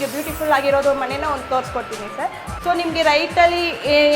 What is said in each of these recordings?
ನಿಮಗೆ ಬ್ಯೂಟಿಫುಲ್ ಆಗಿರೋದು ಮನೇನ ಒಂದು ತೋರಿಸ್ಕೊಡ್ತೀನಿ ಸರ್. ಸೊ ನಿಮಗೆ ರೈಟಲ್ಲಿ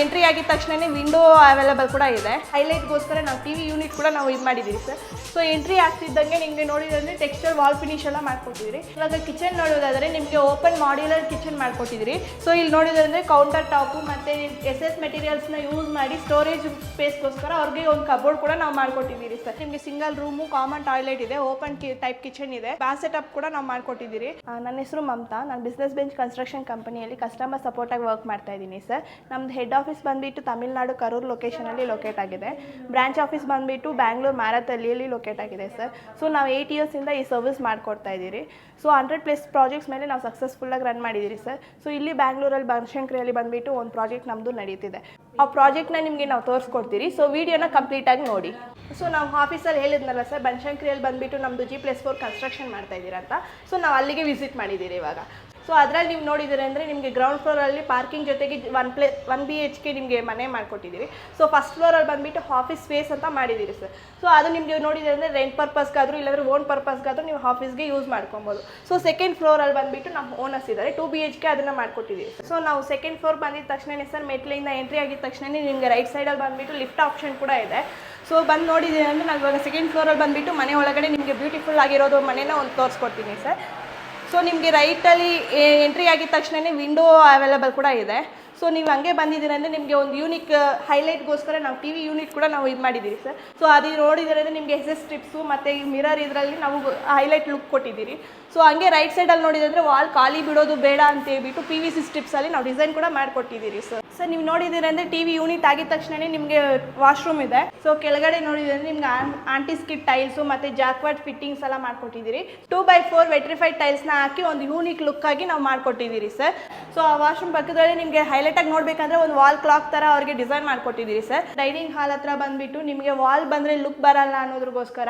ಎಂಟ್ರಿ ಆಗಿದ ತಕ್ಷಣನೇ ವಿಂಡೋ ಅವೈಲೇಬಲ್ ಕೂಡ ಇದೆ. ಹೈಲೈಟ್ಗೋಸ್ಕರ ನಾವು ಟಿ ವಿ ಯೂನಿಟ್ ಕೂಡ ನಾವು ಇದು ಮಾಡಿದ್ದೀವಿ ಸರ್ ಸೊ ಎಂಟ್ರಿ ಆಗ್ತಿದ್ದಂಗೆ ನಿಮಗೆ ನೋಡಿದ್ರೆ ಟೆಕ್ಸ್ಚರ್ ವಾಲ್ ಫಿನಿಶ್ ಎಲ್ಲ ಮಾಡ್ಕೊಟ್ಟಿದ್ರಿ. ಇವಾಗ ಕಿಚನ್ ನೋಡೋದಾದರೆ ನಿಮಗೆ ಓಪನ್ ಮಾಡ್ಯುಲರ್ ಕಿಚನ್ ಮಾಡ್ಕೊಟ್ಟಿದ್ರಿ. ಸೊ ಇಲ್ಲಿ ನೋಡಿದ್ರೆ ಕೌಂಟರ್ ಟಾಪು ಮತ್ತು ಎಸ್ ಎಸ್ ಮೆಟೀರಿಯಲ್ಸ್ನ ಯೂಸ್ ಮಾಡಿ ಸ್ಟೋರೇಜ್ ಸ್ಪೇಸ್ಗೋಸ್ಕರ ಅವ್ರಿಗೆ ಒಂದು ಕಬೋರ್ಡ್ ಕೂಡ ನಾವು ಮಾಡ್ಕೊಟ್ಟಿದ್ದೀರಿ ಸರ್ ನಿಮಗೆ ಸಿಂಗಲ್ ರೂಮು ಕಾಮನ್ ಟಾಯ್ಲೆಟ್ ಇದೆ ಓಪನ್ ಟೈಪ್ ಕಿಚನ್ ಇದೆ. ಬ್ಯಾಸ್ ಸೆಟಪ್ ಕೂಡ ನಾವು ಮಾಡ್ಕೊಟ್ಟಿದ್ದೀರಿ. ನನ್ನ ಹೆಸರು ಮಮತಾ. ನಾನು ಬಿಸ್ನೆಸ್ ಬೆಂಚ್ ಕನ್ಸ್ಟ್ರಕ್ಷನ್ ಕಂಪನಿಯಲ್ಲಿ ಕಸ್ಟಮರ್ ಸಪೋರ್ಟಾಗಿ ವರ್ಕ್ ಮಾಡ್ತಾ ಇದ್ದೀನಿ ಸರ್ ನಮ್ದು ಹೆಡ್ ಆಫೀಸ್ ಬಂದುಬಿಟ್ಟು ತಮಿಳ್ನಾಡು ಕರೂರ್ ಲೊಕೇಶನಲ್ಲಿ ಲೊಕೇಟ್ ಆಗಿದೆ. ಬ್ರಾಂಚ್ ಆಫೀಸ್ ಬಂದುಬಿಟ್ಟು ಬ್ಯಾಂಗ್ಳೂರ್ ಮ್ಯಾರತಲ್ಲಿಯಲ್ಲಿ ಲೊಕೇಟ್ ಆಗಿದೆ ಸರ್ ಸೊ ನಾವು ಏಯ್ಟ್ ಇಯರ್ಸಿಂದ ಈ ಸರ್ವಿಸ್ ಮಾಡ್ಕೊಡ್ತಾ ಇದ್ದೀರಿ. ಸೊ ಹಂಡ್ರೆಡ್ ಪ್ಲಸ್ ಪ್ರಾಜೆಕ್ಟ್ಸ್ ಮೇಲೆ ನಾವು ಸಕ್ಸಸ್ಫುಲ್ಲಾಗಿ ರನ್ ಮಾಡಿದ್ದೀರಿ ಸರ್ ಸೊ ಇಲ್ಲಿ ಬ್ಯಾಂಗ್ಳೂರಲ್ಲಿ ಬನಶಂಕರಿಯಲ್ಲಿ ಬಂದುಬಿಟ್ಟು ಒಂದು ಪ್ರಾಜೆಕ್ಟ್ ನಮ್ಮದು ನಡೀತಿದೆ. ಆ ಪ್ರಾಜೆಕ್ಟ್ನ ನಿಮಗೆ ನಾವು ತೋರಿಸ್ಕೊಡ್ತೀರಿ. ಸೊ ವಿಡಿಯೋನ ಕಂಪ್ಲೀಟಾಗಿ ನೋಡಿ. ಸೊ ನಾವು ಆಫೀಸಲ್ಲಿ ಹೇಳಿದ್ನಲ್ಲ ಸರ್ ಬನಶಂಕರಿಯಲ್ಲಿ ಬಂದುಬಿಟ್ಟು ನಮ್ಮದು ಜಿ ಪ್ಲಸ್ ಫೋರ್ ಕನ್ಸ್ಟ್ರಕ್ಷನ್ ಮಾಡ್ತಾ ಇದ್ದೀರಾ ಅಂತ. ಸೊ ನಾವು ಅಲ್ಲಿಗೆ ವಿಸಿಟ್ ಮಾಡಿದ್ದೀರಿ ಇವಾಗ. ಸೊ ಅದರಲ್ಲಿ ನೀವು ನೋಡಿದ್ದೀರಿ ಅಂದರೆ ನಿಮಗೆ ಗ್ರೌಂಡ್ ಫ್ಲೋರಲ್ಲಿ ಪಾರ್ಕಿಂಗ್ ಜೊತೆಗೆ one play one B H K ನಿಮಗೆ ಮನೆ ಮಾಡಿಕೊಟ್ಟಿದ್ದೀವಿ ಸೊ ಫಸ್ಟ್ ಫ್ಲೋರಲ್ಲಿ ಬಂದುಬಿಟ್ಟು ಆಫೀಸ್ ಸ್ಪೇಸ್ ಅಂತ ಮಾಡಿದ್ದೀರಿ ಸರ್ ಸೊ ಅದು ನಿಮಗೆ ನೋಡಿದ್ದೀರಿ ಅಂದರೆ ರೆಂಟ್ ಪರ್ಪಸ್ಗಾದರೂ ಇಲ್ಲಾಂದರೆ ಓನ್ ಪರ್ಪಸ್ಗಾದರೂ ನೀವು ಆಫೀಸ್ಗೆ ಯೂಸ್ ಮಾಡ್ಕೊಬೋದು. ಸೊ ಸೆಕೆಂಡ್ ಫ್ಲೋರಲ್ಲಿ ಬಂದುಬಿಟ್ಟು ನಮ್ಮ ಓನರ್ಸ್ ಇದ್ದಾರೆ. ಟು ಬಿ ಎಚ್ ಕೆ ಅದನ್ನು ಮಾಡ್ಕೊಟ್ಟಿದ್ದೀವಿ ಸೊ ನಾವು ಸೆಕೆಂಡ್ ಫ್ಲೋರ್ ಬಂದಿದ ತಕ್ಷಣನೇ ಸರ್ ಮೆಟ್ಲಿಂದ ಎಂಟ್ರಿ ಆಗಿದ ತಕ್ಷಣನೇ ನಿಮಗೆ ರೈಟ್ ಸೈಡಲ್ಲಿ ಬಂದುಬಿಟ್ಟು ಲಿಫ್ಟ್ ಆಪ್ಷನ್ ಕೂಡ ಇದೆ. ಸೊ ಬಂದು ನೋಡಿದ್ದೀರಿ ಅಂದರೆ ನಾವು ಇವಾಗ ಸೆಕೆಂಡ್ ಫ್ಲೋರಲ್ಲಿ ಬಂದುಬಿಟ್ಟು ಮನೆ ಒಳಗಡೆ ನಿಮಗೆ ಬ್ಯೂಟಿಫುಲ್ ಆಗಿರೋದು ಮನೇನ ಒಂದು ತೋರಿಸ್ಕೊಡ್ತೀನಿ ಸರ್ ಸೊ ನಿಮಗೆ ರೈಟಲ್ಲಿ ಎಂಟ್ರಿ ಆಗಿದ ತಕ್ಷಣನೇ ವಿಂಡೋ ಅವೈಲೇಬಲ್ ಕೂಡ ಇದೆ. ಸೊ ನೀವು ಹಂಗೆ ಬಂದಿದ್ದೀರಂದರೆ ನಿಮಗೆ ಒಂದು ಯೂನಿಕ್ ಹೈಲೈಟ್ಗೋಸ್ಕರ ನಾವು ಟಿ ವಿ ಯೂನಿಟ್ ಕೂಡ ನಾವು ಇದು ಮಾಡಿದ್ದೀರಿ ಸರ್ ಸೊ ಅದು ನೋಡಿದರೆ ನಿಮಗೆ ಎಸ್ ಎಸ್ ಸ್ಟ್ರಿಪ್ಸು ಮತ್ತು ಈ ಮಿರರ್ ಇದರಲ್ಲಿ ನಾವು ಹೈಲೈಟ್ ಲುಕ್ ಕೊಟ್ಟಿದ್ದೀರಿ. ಸೊ ಹಂಗೆ ರೈಟ್ ಸೈಡಲ್ಲಿ ನೋಡಿದ್ರೆ ವಾಲ್ ಖಾಲಿ ಬಿಡೋದು ಬೇಡ ಅಂತ ಹೇಳ್ಬಿಟ್ಟು ಪಿ ವಿ ಸಿ ಸ್ಟ್ರಿಪ್ಸಲ್ಲಿ ನಾವು ಡಿಸೈನ್ ಕೂಡ ಮಾಡಿಕೊಟ್ಟಿದ್ದೀರಿ ಸರ್ ಸರ್, ನೀವು ನೋಡಿದ್ದೀರಿ ಅಂದರೆ ಟಿ ವಿ ಯೂನಿಟ್ ಆಗಿದ ತಕ್ಷಣನೇ ನಿಮಗೆ ವಾಶ್ರೂಮ್ ಇದೆ. ಸೊ ಕೆಳಗಡೆ ನೋಡಿದ್ರೆ ನಿಮ್ಗೆ ಆಂಟಿ ಸ್ಕಿಟ್ ಟೈಲ್ಸು ಮತ್ತು ಜಾಕ್ವಾರ್ಡ್ ಫಿಟ್ಟಿಂಗ್ಸ್ ಎಲ್ಲ ಮಾಡ್ಕೊಟ್ಟಿದ್ದೀರಿ. ಟೂ ಬೈ ಫೋರ್ ವೆಟ್ರಿಫೈಡ್ ಟೈಲ್ಸ್ನ ಹಾಕಿ ಒಂದು ಯೂನಿಕ್ ಲುಕ್ ಆಗಿ ನಾವು ಮಾಡ್ಕೊಟ್ಟಿದ್ದೀರಿ ಸರ್ ಸೊ ಆ ವಾಶ್ರೂಮ್ ಪಕ್ಕದಲ್ಲಿ ನಿಮಗೆ ಹೈಲೈಟಾಗಿ ನೋಡಬೇಕಂದ್ರೆ ಒಂದು ವಾಲ್ ಕ್ಲಾಕ್ ಥರ ಅವ್ರಿಗೆ ಡಿಸೈನ್ ಮಾಡಿಕೊಟ್ಟಿದ್ದೀರಿ ಸರ್ ಡೈನಿಂಗ್ ಹಾಲ್ ಹತ್ರ ಬಂದುಬಿಟ್ಟು ನಿಮಗೆ ವಾಲ್ ಬಂದರೆ ಲುಕ್ ಬರಲ್ಲ ಅನ್ನೋದ್ರಗೋಸ್ಕರ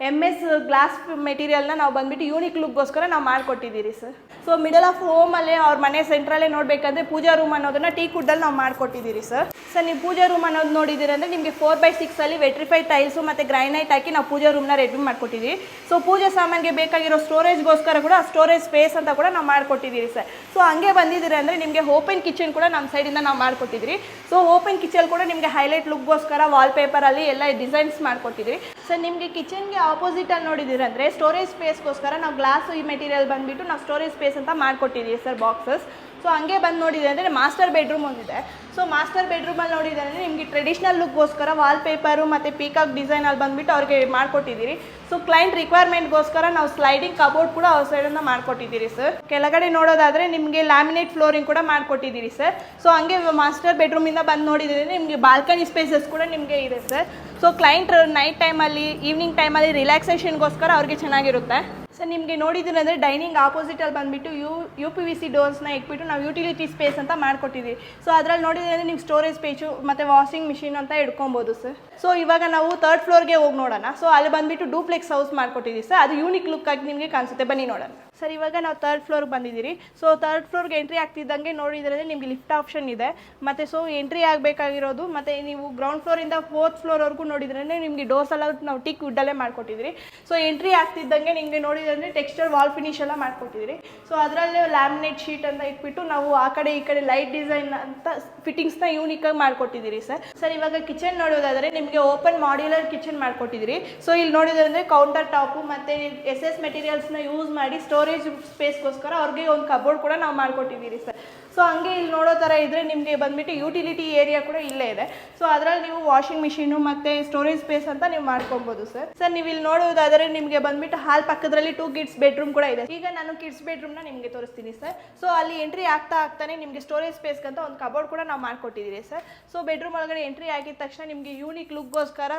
ಎಂ ಎಸ್ ಗ್ಲಾಸ್ ಮೆಟೀರಿಯಲ್ನ ನಾವು ಬಂದುಬಿಟ್ಟು ಯೂನಿಕ್ ಲುಕ್ಗೋಸ್ಕರ ನಾವು ಮಾಡಿಕೊಟ್ಟಿದ್ದೀರಿ ಸರ್ ಸೊ ಮಿಡಲ್ ಆಫ್ ಹೋಮಲ್ಲೇ ಅವ್ರ ಮನೆ ಸೆಂಟ್ರಲ್ಲೇ ನೋಡಬೇಕಂದ್ರೆ ಪೂಜಾ ರೂಮ್ ಅನ್ನೋದನ್ನ ಟೀ ಕುಡ್ಡಲ್ಲಿ ನಾವು ಮಾಡಿಕೊಟ್ಟಿದ್ದೀರಿ ಸರ್ ಸರ್ ನೀವು ಪೂಜಾ ರೂಮ್ ಅನ್ನೋದು ನೋಡಿದ್ದೀರಿ ಅಂದರೆ ನಿಮಗೆ ಫೋರ್ ಬೈ ಸಿಕ್ಸಲ್ಲಿ ವೆಟ್ರಿಫೈ ಟೈಲ್ಸು ಮತ್ತು ಗ್ರೈನೈಟ್ ಹಾಕಿ ನಾವು ಪೂಜಾ ರೂಮ್ನ ರೆಡಿ ಮಾಡ್ಕೊಟ್ಟಿದ್ದೀವಿ. ಸೊ ಪೂಜಾ ಸಾಮಾನಿಗೆ ಬೇಕಾಗಿರೋ ಸ್ಟೋರೇಜ್ಗೋಸ್ಕರ ಕೂಡ ಸ್ಟೋರೇಜ್ ಸ್ಪೇಸ್ ಅಂತ ಕೂಡ ನಾವು ಮಾಡಿಕೊಟ್ಟಿದ್ದೀರಿ ಸರ್ ಸೊ ಹಂಗೆ ಬಂದಿದ್ದೀರಿ ಅಂದರೆ ನಿಮಗೆ ಓಪನ್ ಕಿಚನ್ ಕೂಡ ನಮ್ಮ ಸೈಡಿಂದ ನಾವು ಮಾಡಿಕೊಟ್ಟಿದ್ದೀವಿ ಸೊ ಓಪನ್ ಕಿಚನ್ ಕೂಡ ನಿಮಗೆ ಹೈಲೈಟ್ ಲುಕ್ಗೋಸ್ಕರ ವಾಲ್ಪೇಪರಲ್ಲಿ ಎಲ್ಲ ಡಿಸೈನ್ಸ್ ಮಾಡಿಕೊಟ್ಟಿದ್ರಿ ಸರ್ ನಿಮಗೆ ಕಿಚನ್ಗೆ ಆಪೋಸಿಟಲ್ಲಿ ನೋಡಿದ್ದೀರಿ ಅಂದರೆ ಸ್ಟೋರೇಜ್ ಸ್ಪೇಸ್ಗೋಸ್ಕರ ನಾವು ಗ್ಲಾಸು ಈ ಮೆಟೀರಿಯಲ್ ಬಂದುಬಿಟ್ಟು ನಾವು ಸ್ಟೋರೇಜ್ ಸ್ಪೇಸ್ ಅಂತ ಮಾಡಿಕೊಟ್ಟಿದ್ದೀವಿ ಸರ್ ಬಾಕ್ಸಸ್ ಸೊ ಹಂಗೆ ಬಂದು ನೋಡಿದೆ ಅಂದರೆ ಮಾಸ್ಟರ್ ಬೆಡ್ರೂಮ್ ಒಂದಿದೆ. ಸೊ ಮಾಸ್ಟರ್ ಬೆಡ್ರೂಮಲ್ಲಿ ನೋಡಿದೆ ಅಂದರೆ ನಿಮಗೆ ಟ್ರೆಡಿಷ್ನಲ್ ಲುಕ್ಗೋಸ್ಕರ ವಾಲ್ ಪೇಪರು ಮತ್ತು ಪೀಕಾಕ್ ಡಿಸೈನಲ್ಲಿ ಬಂದುಬಿಟ್ಟು ಅವ್ರಿಗೆ ಮಾಡಿಕೊಟ್ಟಿದ್ದೀರಿ. ಸೊ ಕ್ಲೈಂಟ್ ರಿಕ್ವೈರ್ಮೆಂಟ್ಗೋಸ್ಕರ ನಾವು ಸ್ಲೈಡಿಂಗ್ ಕಬೋರ್ಡ್ ಕೂಡ ಅವ್ರ ಸೈಡನ್ನು ಮಾಡಿಕೊಟ್ಟಿದ್ದೀರಿ ಸರ್ ಕೆಳಗಡೆ ನೋಡೋದಾದರೆ ನಿಮಗೆ ಲ್ಯಾಮಿನೇಟ್ ಫ್ಲೋರಿಂಗ್ ಕೂಡ ಮಾಡಿಕೊಟ್ಟಿದ್ದೀರಿ ಸರ್ ಸೊ ಹಂಗೆ ಮಾಸ್ಟರ್ ಬೆಡ್ರೂಮಿಂದ ಬಂದು ನೋಡಿದರೆ ನಿಮಗೆ ಬಾಲ್ಕನಿ ಸ್ಪೇಸಸ್ ಕೂಡ ನಿಮಗೆ ಇದೆ ಸರ್ ಸೊ ಕ್ಲೈಂಟ್ ನೈಟ್ ಟೈಮಲ್ಲಿ ಈವ್ನಿಂಗ್ ಟೈಮಲ್ಲಿ ರಿಲ್ಯಾಕ್ಸೇಷನ್ಗೋಸ್ಕರ ಅವ್ರಿಗೆ ಚೆನ್ನಾಗಿರುತ್ತೆ. ಸರ್ ನಿಮಗೆ ನೋಡಿದ್ದೀರಿ ಅಂದರೆ ಡೈನಿಂಗ್ ಆಪೋಸಿಟಲ್ಲಿ ಬಂದುಬಿಟ್ಟು U U P V C ಡೋರ್ಸ್ನ ಇಟ್ಬಿಟ್ಟು ನಾವು ಯುಟಿಲಿಟಿ ಸ್ಪೇಸ್ ಅಂತ ಮಾಡಿಕೊಟ್ಟಿದ್ದೀವಿ. ಸೊ ಅದರಲ್ಲಿ ನೋಡಿದ್ರೆ ನೀವು ಸ್ಟೋರೇಜ್ ಸ್ಪೇಚು ಮತ್ತು ವಾಷಿಂಗ್ ಮಿಷಿನ್ ಅಂತ ಇಟ್ಕೊಬೋದು ಸರ್ ಸೊ ಇವಾಗ ನಾವು ತರ್ಡ್ ಫ್ಲೋರ್ಗೆ ಹೋಗಿ ನೋಡೋಣ. ಸೊ ಅಲ್ಲಿ ಬಂದುಬಿಟ್ಟು ಡೂಪ್ಲೆಕ್ಸ್ ಹೌಸ್ ಮಾಡಿಕೊಟ್ಟಿದ್ದೀವಿ ಸರ್ ಅದು ಯೂನಿಕ್ ಲುಕ್ ಆಗಿ ನಿಮಗೆ ಕಾಣಿಸುತ್ತೆ. ಬನ್ನಿ ನೋಡೋಣ. ಸರ್ ಇವಾಗ ನಾವು ತರ್ಡ್ ಫ್ಲೋರ್ಗೆ ಬಂದಿದ್ದೀರಿ. ಸೊ ತರ್ಡ್ ಫ್ಲೋರ್ಗೆ ಎಂಟ್ರಿ ಆಗ್ತಿದ್ದಂಗೆ ನೋಡಿದ್ರೆ ನಿಮಗೆ ಲಿಫ್ಟ್ ಆಪ್ಷನ್ ಇದೆ. ಮತ್ತು ಸೊ ಎಂಟ್ರಿ ಆಗಬೇಕಾಗಿರೋದು, ಮತ್ತು ನೀವು ಗ್ರೌಂಡ್ ಫ್ಲೋರಿಂದ ಫೋರ್ತ್ ಫ್ಲೋರ್ವರೆಗೂ ನೋಡಿದ್ರೆ ನಿಮಗೆ ಡೋರ್ಸ್ ಎಲ್ಲ ನಾವು ಟಿಕ್ ವುಡ್ಡಲ್ಲೇ ಮಾಡ್ಕೊಟ್ಟಿದ್ರಿ ಸೊ ಎಂಟ್ರಿ ಆಗ್ತಿದ್ದಂಗೆ ನಿಮಗೆ ನೋಡಿದ್ರೆ ಟೆಕ್ಸ್ಚರ್ ವಾಲ್ ಫಿನಿಶ್ ಎಲ್ಲ ಮಾಡ್ಕೊಟ್ಟಿದ್ರಿ ಸೊ ಅದರಲ್ಲೇ ಲ್ಯಾಮಿನೇಟ್ ಶೀಟ್ ಅಂತ ಇಟ್ಬಿಟ್ಟು ನಾವು ಆ ಕಡೆ ಈ ಕಡೆ ಲೈಟ್ ಡಿಸೈನ್ ಅಂತ ಫಿಟ್ಟಿಂಗ್ಸ್ನ ಯೂನಿಕಾಗಿ ಮಾಡ್ಕೊಟ್ಟಿದ್ದೀರಿ ಸರ್ ಸರ್ ಇವಾಗ ಕಿಚನ್ ನೋಡೋದಾದರೆ ನಿಮಗೆ ಓಪನ್ ಮಾಡ್ಯುಲರ್ ಕಿಚನ್ ಮಾಡ್ಕೊಟ್ಟಿದ್ದೀರಿ. ಸೊ ಇಲ್ಲಿ ನೋಡಿದ್ರೆ ಕೌಂಟರ್ ಟಾಪು ಮತ್ತು ಎಸ್ ಎಸ್ ಮೆಟೀರಿಯಲ್ಸ್ನ ಯೂಸ್ ಮಾಡಿ ಸ್ಟೋರೇಜ್ ಸ್ಪೇಸ್ಗೋಸ್ಕರ ಅವ್ರಿಗೆ ಒಂದು ಕಬೋರ್ಡ್ ಕೂಡ ನಾವು ಮಾಡ್ಕೊಟ್ಟಿದ್ದೀರಿ ಸರ್ ಸೊ ಹಂಗೆ ಇಲ್ಲಿ ನೋಡೋ ಥರ ಇದ್ದರೆ ನಿಮಗೆ ಬಂದುಬಿಟ್ಟು ಯುಟಿಲಿಟಿ ಏರಿಯಾ ಕೂಡ ಇಲ್ಲೇ ಇದೆ. ಸೊ ಅದರಲ್ಲಿ ನೀವು ವಾಷಿಂಗ್ ಮಿಷಿನು ಮತ್ತು ಸ್ಟೋರೇಜ್ ಸ್ಪೇಸ್ ಅಂತ ನೀವು ಮಾಡ್ಕೊಬೋದು ಸರ್ ಸರ್ ನೀವು ಇಲ್ಲಿ ನೋಡೋದಾದರೆ ನಿಮಗೆ ಬಂದುಬಿಟ್ಟು ಹಾಲ್ ಪಕ್ಕದಲ್ಲಿ ಟೂ ಕಿಡ್ಸ್ ಬೆಡ್ರೂಮ್ ಕೂಡ ಇದೆ. ಈಗ ನಾನು ಕಿಡ್ಸ್ ಬೆಡ್ರೂಮ್ನ ನಿಮಗೆ ತೋರಿಸ್ತೀನಿ ಸರ್ ಸೊ ಅಲ್ಲಿ ಎಂಟ್ರಿ ಆಗ್ತಾ ಆಗ್ತಾನೆ ನಿಮಗೆ ಸ್ಟೋರೇಜ್ ಸ್ಪೇಸ್ಗಂತ ಒಂದು ಕಬೋರ್ಡ್ ಕೂಡ ನಾವು ಮಾಡಿಕೊಟ್ಟಿದ್ದೀವಿ ಸರ್ ಸೊ ಬೆಡ್ರೂಮ್ ಒಳಗಡೆ ಎಂಟ್ರಿ ಆಗಿದ ತಕ್ಷಣ ನಿಮಗೆ ಯೂನಿಕ್ ಲುಕ್ಗೋಸ್ಕರ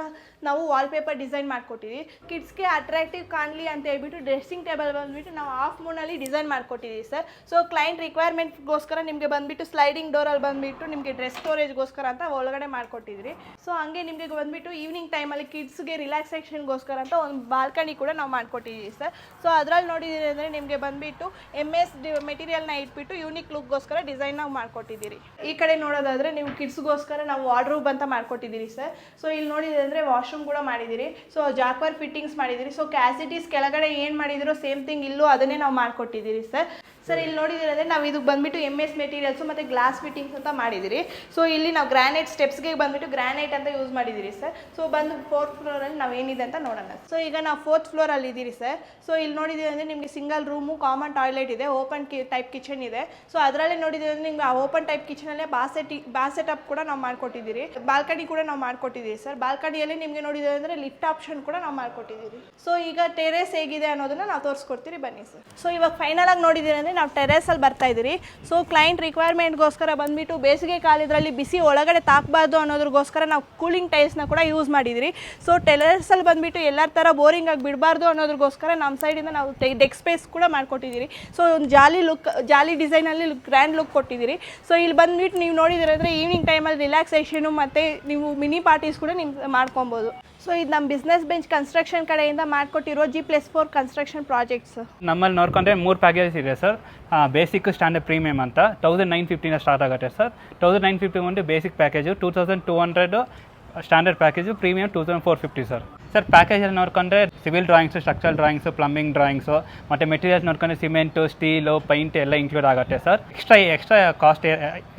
ನಾವು ವಾಲ್ಪೇಪರ್ ಡಿಸೈನ್ ಮಾಡಿಕೊಟ್ಟಿದ್ದೀವಿ. ಕಿಡ್ಸ್ಗೆ ಅಟ್ರಾಕ್ಟಿವ್ ಕಾಣಲಿ ಅಂತ ಹೇಳ್ಬಿಟ್ಟು ಡ್ರೆಸ್ಸಿಂಗ್ ಟೇಬಲ್ ಬಂದುಬಿಟ್ಟು ನಾವು ಆಫ್ ಮೂನಲ್ಲಿ ಡಿಸೈನ್ ಮಾಡಿಕೊಟ್ಟಿದ್ದೀವಿ ಸರ್ ಸೊ ಕ್ಲೈಂಟ್ ರಿಕ್ವೈರ್ಮೆಂಟ್ಗೋಸ್ಕರ ನಿಮಗೆ ಬಂದ್ಬಿಟ್ಟು ಸ್ಲೈಡಿಂಗ್ ಡೋರಲ್ಲಿ ಬಂದ್ಬಿಟ್ಟು ನಿಮಗೆ ಡ್ರೆಸ್ ಸ್ಟೋರೇಜ್ಗೋಸ್ಕರ ಅಂತ ಒಳಗಡೆ ಮಾಡಿಕೊಟ್ಟಿದ್ರಿ. ಸೊ ಹಂಗೆ ನಿಮಗೆ ಬಂದ್ಬಿಟ್ಟು ಈವ್ನಿಂಗ್ ಟೈಮಲ್ಲಿ ಕಿಡ್ಸ್ಗೆ ರಿಲ್ಯಾಕ್ಸೇಷನ್ಗೋಸ್ಕರ ಅಂತ ಒಂದು ಬಾಲ್ಕನಿ ಕೂಡ ನಾವು ಮಾಡಿಕೊಟ್ಟಿದ್ದೀವಿ ಸರ್ ಸೊ ಅದರಲ್ಲಿ ನೋಡಿದ್ದೀರಿ ಅಂದರೆ ನಿಮಗೆ ಬಂದ್ಬಿಟ್ಟು ಎಂ ಎಸ್ ಡಿ ಮೆಟೀರಿಯಲ್ನ ಇಟ್ಬಿಟ್ಟು ಯೂನಿಕ್ ಲುಕ್ಗೋಸ್ಕರ ಡಿಸೈನ್ ನಾವು ಮಾಡಿಕೊಟ್ಟಿದ್ದೀರಿ ಈ ಕಡೆ ನೋಡೋದಾದ್ರೆ ನೀವು ಕಿಡ್ಸ್ಗೋಸ್ಕರ ನಾವು ವಾರ್ಡ್ರೂಬ್ ಅಂತ ಮಾಡ್ಕೊಟ್ಟಿದ್ದೀರಿ ಸರ್ ಸೊ ಇಲ್ಲಿ ನೋಡಿದ್ರೆ ಅಂದರೆ ವಾಶ್ರೂಮ್ ಕೂಡ ಮಾಡಿದ್ದೀರಿ ಸೊ ಜಾಕ್ವರ್ ಫಿಟ್ಟಿಂಗ್ಸ್ ಮಾಡಿದ್ದೀರಿ ಸೊ ಕ್ಯಾಸಿಟೀಸ್ ಕೆಳಗಡೆ ಏನು ಮಾಡಿದಿರೋ ಸೇಮ್ ಥಿಂಗ್ ಇಲ್ಲೂ ಅದನ್ನೇ ನಾವು ಮಾಡಿಕೊಟ್ಟಿದ್ದೀರಿ ಸರ್ ಸರ್ ಇಲ್ಲಿ ನೋಡಿದ್ರೆ ಅಂದರೆ ನಾವು ಇದಕ್ಕೆ ಬಂದ್ಬಿಟ್ಟು ಎಂ ಎಸ್ ಮೆಟೀರಿಯಲ್ಸು ಮತ್ತು ಗ್ಲಾಸ್ ಫಿಟ್ಟಿಂಗ್ಸ್ ಅಂತ ಮಾಡಿದ್ದೀರಿ ಸೊ ಇಲ್ಲಿ ನಾವು ಗ್ರಾನೈಟ್ ಸ್ಟೆಪ್ಸ್ಗೆ ಬಂದ್ಬಿಟ್ಟು ಗ್ರಾನೈಟ್ ಅಂತ ಯೂಸ್ ಮಾಡಿದ್ದೀರಿ ಸರ್ ಸೊ ಬಂದು ಫೋರ್ತ್ ಫ್ಲೋರಲ್ಲಿ ನಾವು ಏನಿದೆ ಅಂತ ನೋಡೋಣ. ಸೊ ಈಗ ನಾವು ಫೋರ್ತ್ ಫ್ಲೋರಲ್ಲಿ ಇದ್ದೀರಿ ಸರ್ ಸೊ ಇಲ್ಲಿ ನೋಡಿದ್ದೀವಿ ಅಂದರೆ ನಿಮಗೆ ಸಿಂಗಲ್ ರೂಮು ಕಾಮನ್ ಟಾಯ್ಲೆಟ್ ಇದೆ ಓಪನ್ ಕಿ ಟೈಪ್ ಕಿಚನ್ ಇದೆ. ಸೊ ಅದರಲ್ಲೇ ನೋಡಿದ್ದೀವಿ ಅಂದರೆ ನಿಮ್ಗೆ ಆ ಓಪನ್ ಟೈಪ್ ಕಿಚನಲ್ಲೇ ಬಾಸೆಟಿ ಬಾಸೆಟಪ್ ಕೂಡ ನಾವು ಮಾಡ್ಕೊಟ್ಟಿದ್ದೀರಿ. ಬಾಲ್ಕನಿ ಕೂಡ ನಾವು ಮಾಡ್ಕೊಟ್ಟಿದ್ದೀವಿ ಸರ್ ಬಾಲ್ಕನಿಯಲ್ಲಿ ನಿಮಗೆ ನೋಡಿದ್ದೀವಿ ಅಂದರೆ ಲಿಫ್ಟ್ ಆಪ್ಷನ್ ಕೂಡ ನಾವು ಮಾಡ್ಕೊಟ್ಟಿದೀವಿ ಸೊ ಈಗ ಟೆರೇಸ್ ಹೇಗಿದೆ ಅನ್ನೋದನ್ನ ನಾವು ತೋರಿಸ್ಕೊಡ್ತೀರಿ, ಬನ್ನಿ ಸರ್ ಸೊ ಇವಾಗ ಫೈನಲ್ ಆಗಿ ನೋಡಿದ್ದೀರಿ ಅಂದರೆ ನಾವು ಟೆರೇಸಲ್ಲಿ ಬರ್ತಾ ಇದ್ದೀರಿ. ಸೊ ಕ್ಲೈಂಟ್ ರಿಕ್ವೈರ್ಮೆಂಟ್ಗೋಸ್ಕರ ಬಂದ್ಬಿಟ್ಟು ಬೇಸಿಗೆ ಕಾಲದಲ್ಲಿ ಬಿಸಿ ಒಳಗಡೆ ತಾಕಬಾರ್ದು ಅನ್ನೋದ್ರಗೋಸ್ಕರ ನಾವು ಕೂಲಿಂಗ್ ಟೈಲ್ಸ್ನ ಕೂಡ ಯೂಸ್ ಮಾಡಿದ್ದೀರಿ ಸೊ ಟೆಲರ್ಸಲ್ಲಿ ಬಂದ್ಬಿಟ್ಟು ಎಲ್ಲರ ಥರ ಬೋರಿಂಗ್ ಆಗಿ ಬಿಡಬಾರ್ದು ಅನ್ನೋದ್ರಗೋಸ್ಕರ ನಮ್ಮ ಸೈಡಿಂದ ನಾವು ಡೆಕ್ ಸ್ಪೇಸ್ ಕೂಡ ಮಾಡಿಕೊಟ್ಟಿದ್ದೀರಿ ಸೊ ಒಂದು ಜಾಲಿ ಲುಕ್ ಜಾಲಿ ಡಿಸೈನಲ್ಲಿ ಗ್ರ್ಯಾಂಡ್ ಲುಕ್ ಕೊಟ್ಟಿದ್ದೀರಿ ಸೊ ಇಲ್ಲಿ ಬಂದ್ಬಿಟ್ಟು ನೀವು ನೋಡಿದಿರಂದರೆ ಈವ್ನಿಂಗ್ ಟೈಮಲ್ಲಿ ರಿಲ್ಯಾಕ್ಸೇಷನು ಮತ್ತು ನೀವು ಮಿನಿ ಪಾರ್ಟೀಸ್ ಕೂಡ ನಿಮ್ಮ ಮಾಡ್ಕೊಬೋದು. ಸೊ ಇದು ನಮ್ಮ ಬಿಸ್ನೆಸ್ ಬೆಂಚ್ ಕನ್ಸ್ಟ್ರಕ್ಷನ್ ಕಡೆಯಿಂದ ಮಾಡಿಕೊಟ್ಟಿರೋ G plus four construction projects ನಮ್ಮಲ್ಲಿ ನೋಡ್ಕೊಂಡ್ರೆ ಮೂರು ಪ್ಯಾಕೇಜ್ ಇದೆ ಸರ್ ಬೇಸಿಕ್ ಸ್ಟ್ಯಾಂಡರ್ಡ್ ಪ್ರೀಮಿಯಮ್ ಅಂತ. ತೌಸಂಡ್ ನೈನ್ ಫಿಫ್ಟಿನ ಸ್ಟಾರ್ಟ್ ಆಗುತ್ತೆ ಸರ್ ತೌಸಂಡ್ ನೈನ್ ಫಿಫ್ಟಿ ಒಂದು basic package two thousand two hundred standard package premium two thousand four fifty sir sir ಪ್ಯಾಕೇಜಲ್ಲಿ ನೋಡ್ಕೊಂಡ್ರೆ civil drawings structural drawings plumbing drawings ಮತ್ತು materials ನೋಡ್ಕೊಂಡ್ರೆ cement steel paint ಎಲ್ಲ include ಆಗುತ್ತೆ sir extra extra cost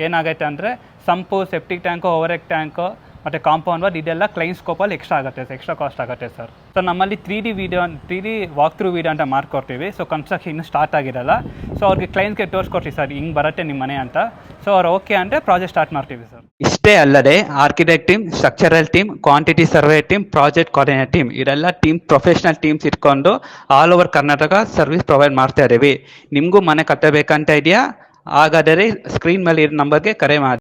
ಏನಾಗುತ್ತೆ ಅಂದರೆ, sump septic tank overhead tank ಮತ್ತು compound wall ಇದೆಲ್ಲ client ಸ್ಕೋಪಲ್ಲಿ ಎಕ್ಸ್ಟ್ರಾ ಆಗುತ್ತೆ ಸರ್ ಎಕ್ಸ್ಟ್ರಾ ಕಾಸ್ಟ್ ಆಗುತ್ತೆ ಸರ್ ಸೊ ನಮ್ಮಲ್ಲಿ three D video three D walk through video ಅಂತ ಮಾಡ್ಕೊಡ್ತೀವಿ ಸೊ ಕನ್ಸ್ಟ್ರಕ್ಷನ್ ಇನ್ನೂ ಸ್ಟಾರ್ಟ್ ಆಗಿರಲ್ಲ. ಸೊ ಅವ್ರಿಗೆ ಕ್ಲೈಂಟ್ಸ್ಗೆ ತೋರಿಸ್ಕೊಡ್ತೀವಿ ಸರ್ ಹಿಂಗೆ ಬರುತ್ತೆ ನಿಮ್ಮ ಮನೆ ಅಂತ. ಸೊ ಅವ್ರು ಓಕೆ ಅಂದರೆ ಪ್ರಾಜೆಕ್ಟ್ ಸ್ಟಾರ್ಟ್ ಮಾಡ್ತೀವಿ ಸರ್ ಇಷ್ಟೇ ಅಲ್ಲದೆ architect team structural team quantity survey team project coordinate team ಇದೆಲ್ಲ ಟೀಮ್ ಪ್ರೊಫೆಷನಲ್ ಟೀಮ್ಸ್ ಇಟ್ಕೊಂಡು all over Karnataka service provide ಮಾಡ್ತಾ ಇದ್ದೀವಿ. ನಿಮಗೂ ಮನೆ ಕಟ್ಟಬೇಕಂತ ಇದೆಯಾ ಹಾಗಾದರೆ ಸ್ಕ್ರೀನ್ ಮೇಲೆ ಇರೋ ನಂಬರ್ಗೆ ಕರೆ ಮಾಡಿ.